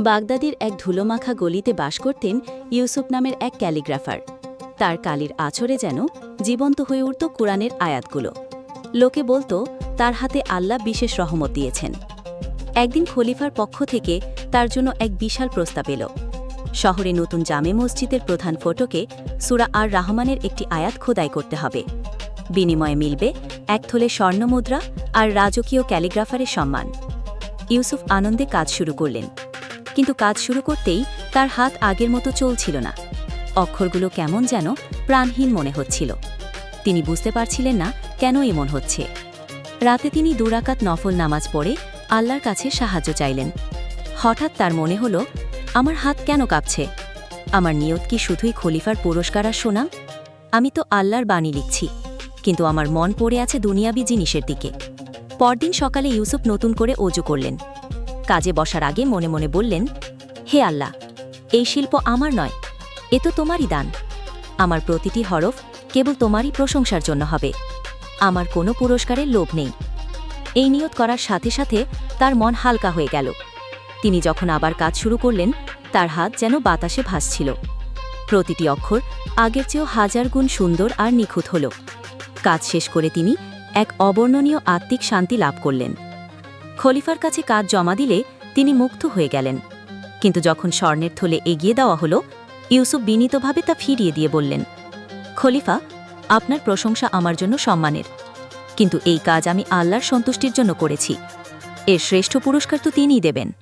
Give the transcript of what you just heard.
বাগদাদের এক ধুলোমাখা গলিতে বাস করতেন ইউসুফ নামের এক ক্যালিগ্রাফার। তার কালির আছরে যেন জীবন্ত হয়ে উঠত কোরআনের আয়াতগুলো। লোকে বলতো, তার হাতে আল্লাহ বিশেষ রহমত দিয়েছেন। একদিন খলিফার পক্ষ থেকে তার জন্য এক বিশাল প্রস্তাব এলো। শহরে নতুন জামে মসজিদের প্রধান ফটোকে সুরা আর রহমানের একটি আয়াত খোদাই করতে হবে। বিনিময়ে মিলবে এক থলে স্বর্ণমুদ্রা আর রাজকীয় ক্যালিগ্রাফারের সম্মান। ইউসুফ আনন্দে কাজ শুরু করলেন। কিন্তু কাজ শুরু করতেই তার হাত আগের মতো চলছিল না। অক্ষরগুলো কেমন যেন প্রাণহীন মনে হচ্ছিল। তিনি বুঝতে পারছিলেন না কেন এমন হচ্ছে। রাতে তিনি দুরাকাত নফল নামাজ পড়ে আল্লাহর কাছে সাহায্য চাইলেন। হঠাৎ তার মনে হলো, আমার হাত কেন কাঁপছে? আমার নিয়ত কি শুধুই খলিফার পুরস্কার আর শোনাম আমি তো আল্লাহর বাণী লিখছি, কিন্তু আমার মন পড়ে আছে দুনিয়াবি জিনিসের দিকে। পরদিন সকালে ইউসুফ নতুন করে অজু করলেন। কাজে বসার আগে মনে মনে বললেন, হে আল্লাহ, এই শিল্প আমার নয়, এ তো তোমারই দান। আমার প্রতিটি হরফ কেবল তোমারই প্রশংসার জন্য হবে। আমার কোনো পুরস্কারের লোভ নেই। এই নিয়ত করার সাথে সাথে তার মন হালকা হয়ে গেল। তিনি যখন আবার কাজ শুরু করলেন, তার হাত যেন বাতাসে ভাসছিল। প্রতিটি অক্ষর আগের চেয়েও হাজার গুণ সুন্দর আর নিখুঁত হল। কাজ শেষ করে তিনি এক অবর্ণনীয় আত্মিক শান্তি লাভ করলেন। খলিফার কাছে কাজ জমা দিলে তিনি মুক্ত হয়ে গেলেন। কিন্তু যখন স্বর্ণের থলে এগিয়ে দেওয়া হলো, ইউসুফ বিনীতভাবে তা ফিরিয়ে দিয়ে বললেন, খলিফা, আপনার প্রশংসা আমার জন্য সম্মানের। কিন্তু এই কাজ আমি আল্লাহর সন্তুষ্টির জন্য করেছি। এর শ্রেষ্ঠ পুরস্কার তো তিনিই দেবেন।